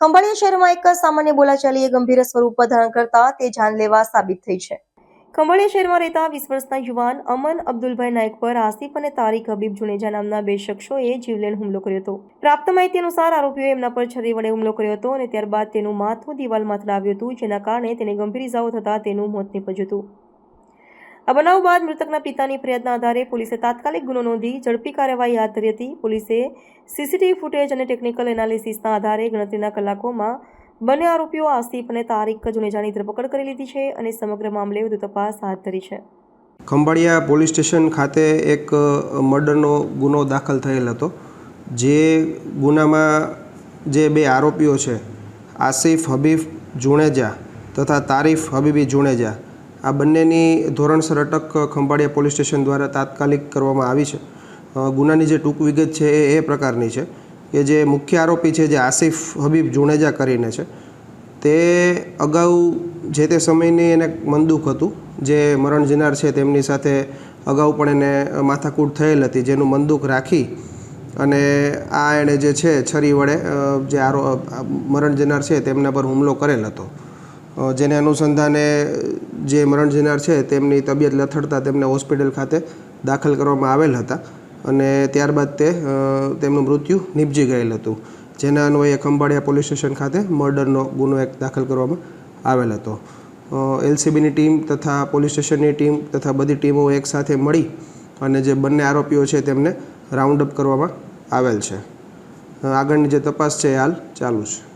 ખંભાળિયા શહેરમાં એક સામાન્ય બોલાચાલીએ ગંભીર સ્વરૂપ ધારણ કરતા તે જાનલેવા સાબિત થઈ છે. ખંભાળિયા શહેરમાં રહેતા વીસ વર્ષના યુવાન અમન અબ્દુલભાઈ નાયક પર આસિફ અને તારીક હબીબ જુનેજા નામના બે શખ્સોએ જીવલેણ હુમલો કર્યો હતો. પ્રાપ્ત માહિતી અનુસાર આરોપીઓએ એમના પર છરી વડે હુમલો કર્યો હતો અને ત્યારબાદ તેનું માથું દિવાલમાં અથડાવ્યું હતું, જેના કારણે તેને ગંભીર ઇજાઓ થતાં તેનું મોત નીપજ્યું હતું. આ બનાવ બાદ મૃતકના પિતાની ફરિયાદના આધારે પોલીસે તાત્કાલિક ગુનો નોંધી ઝડપી કાર્યવાહી હાથ ધરી હતી. પોલીસે સીસીટીવી ફૂટેજ અને ટેકનિકલ એનાલિસિસના આધારે ગણતરીના કલાકોમાં બંને આરોપીઓ આસિફ અને તારીક જુનેજાની ધરપકડ કરી લીધી છે અને સમગ્ર મામલે વધુ તપાસ હાથ ધરી છે. ખંભાળિયા પોલીસ સ્ટેશન ખાતે એક મર્ડરનો ગુનો દાખલ થયેલ હતો. જે ગુનામાં જે બે આરોપીઓ છે, આસિફ હબીબ જુણેજા તથા તારીફ હબીબી જુણેજા આ બંનેની ધોરણસર અટક ખંભાળિયા પોલીસ સ્ટેશન દ્વારા તાત્કાલિક કરવામાં આવી છે. ગુનાની જે ટૂંક વિગત છે એ એ પ્રકારની છે કે જે મુખ્ય આરોપી છે જે આસિફ હબીબ જુણેજા કરીને છે, તે અગાઉ જે તે સમયની એને મનદુખ હતું, જે મરણ જનાર છે તેમની સાથે અગાઉ પણ એને માથાકૂટ થયેલ હતી, જેનું મનદુખ રાખી અને આ એણે જે છે છરી વડે જે આરો મરણ જનાર છે તેમના પર હુમલો કરેલ હતો. જેને અનુસંધાને જે મરણ જનાર છે, તેમની તબિયત લથડતા તેમને હોસ્પિટલ ખાતે દાખલ કરવામાં આવેલ હતા અને ત્યારબાદ તે તેમનું મૃત્યુ નિપજી ગયેલ હતું. જેના અન્વયે ખંભાળિયા પોલીસ સ્ટેશન ખાતે મર્ડરનો ગુનો એક દાખલ કરવામાં આવેલ હતો. એલસીબીની ટીમ તથા પોલીસ સ્ટેશનની ટીમ તથા બધી ટીમો એકસાથે મળી અને જે બંને આરોપીઓ છે તેમને રાઉન્ડ અપ કરવામાં આવેલ છે. આગળની જે તપાસ છે એ હાલ ચાલુ છે.